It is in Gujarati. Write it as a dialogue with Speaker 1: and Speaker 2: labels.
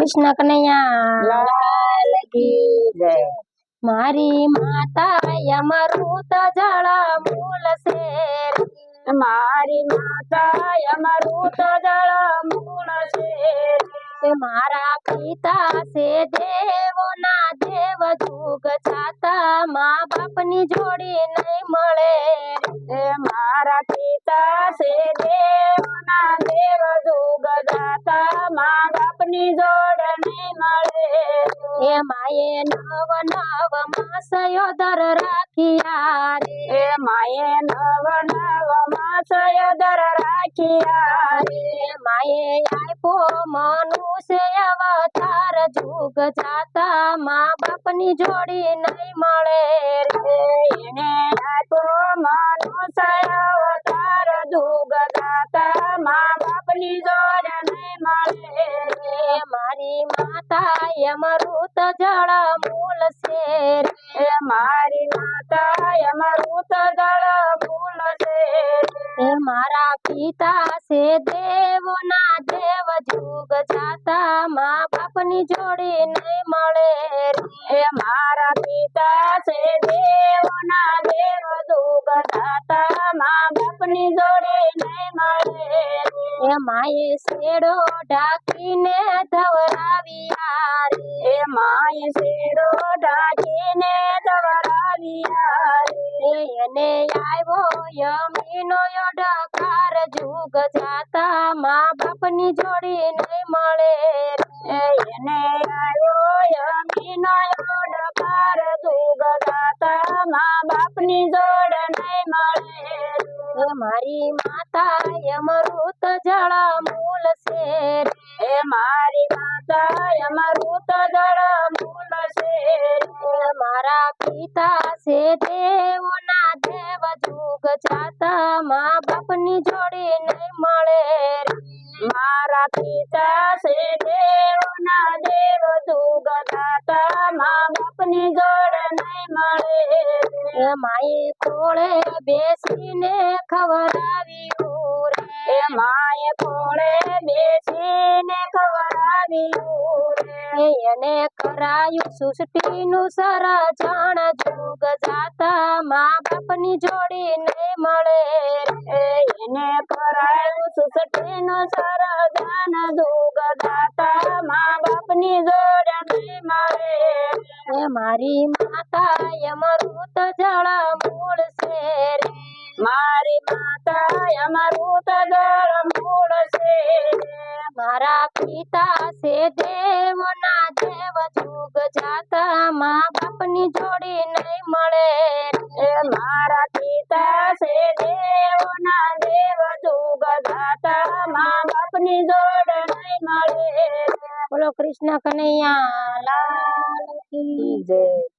Speaker 1: કૃષ્ણ કનૈયા મારી માતા અમૃત જળ મૂલ શેર
Speaker 2: મારી માતા અમૃત જળ મૂળ છે
Speaker 1: મારા પિતા છે દેવોના દેવ જુગ છાતા મા બાપની જોડી નહીં મળે.
Speaker 2: એ મારા પિતા છે દેવના દેવ જુગ દાતા મા બાપની જોડ નહીં મળે.
Speaker 1: એ માએ નવ નવ માસયો દર રાખ્યા રે.
Speaker 2: હે માએ નવ નવ માસયો દર રાખ્યા રે.
Speaker 1: માએ આપ્યો મનુષ્ય અવતાર. જુગ જાતા મા બાપની જોડી નહીં મળે રે.
Speaker 2: એને
Speaker 1: અમૃત જળ મૂલ શેર
Speaker 2: એ મારી માતા અમારું તો દળ મૂળ છે
Speaker 1: એ મારા પિતા છે દેવોના દેવ જુગ જાતા. મા બાપની જોડી નહીં મળે રે.
Speaker 2: મારા પિતા છે દેવના
Speaker 1: એ માએ શેડો ઢાકીને ધવરાવ્યા રે.
Speaker 2: એ માય શેરો ઢાંકીને દવરાવ્યા રે.
Speaker 1: એને આવ્યો યમીનો યડકાર. જુગ જાતા મા બાપની જોડી નહીં મળે રે.
Speaker 2: એને આવ્યો યમીનો ડકાર જુગ જાતા મા બાપની જોડ નહીં મળે
Speaker 1: મારી માતા અમૃત જળ મૂલ શેર.
Speaker 2: એ મારી માતા અમૃત જળ મૂલ છે
Speaker 1: મારા પિતા છે દેવના દેવ જુગ જાતા. મા બાપની જોડી નહીં મળે
Speaker 2: મારા પિતા છે દેવના દેવ જુગ જાતા. મા બાપની જોડે નહીં મળે
Speaker 1: એ કોળે બેસીને ખવડાવી રે
Speaker 2: એ ખોળે બેસીને ખવડાવી રે
Speaker 1: એને કરાયું સૃષ્ટિનું સરજણ જુગ જાતા મા બાપની જોડી નહીં મળે
Speaker 2: એને કરાયું સુસટીનું સરદાન દુગ જાતા મા બાપની જોડ મળે
Speaker 1: એ મારી માતા અમૃત જળ મૂળ છે રે
Speaker 2: મારી માતા અમારું તો દળ મૂળ છે
Speaker 1: મારા પિતા છે દેવના દેવ જુગ જાતા મા બાપની જોડી નહીં મળે
Speaker 2: એ મારા પિતા છે દેવના દેવ જુગ દાતા મા બાપની જોડ નહીં મળે
Speaker 1: બોલો કૃષ્ણ કનૈયા લાલ
Speaker 2: যে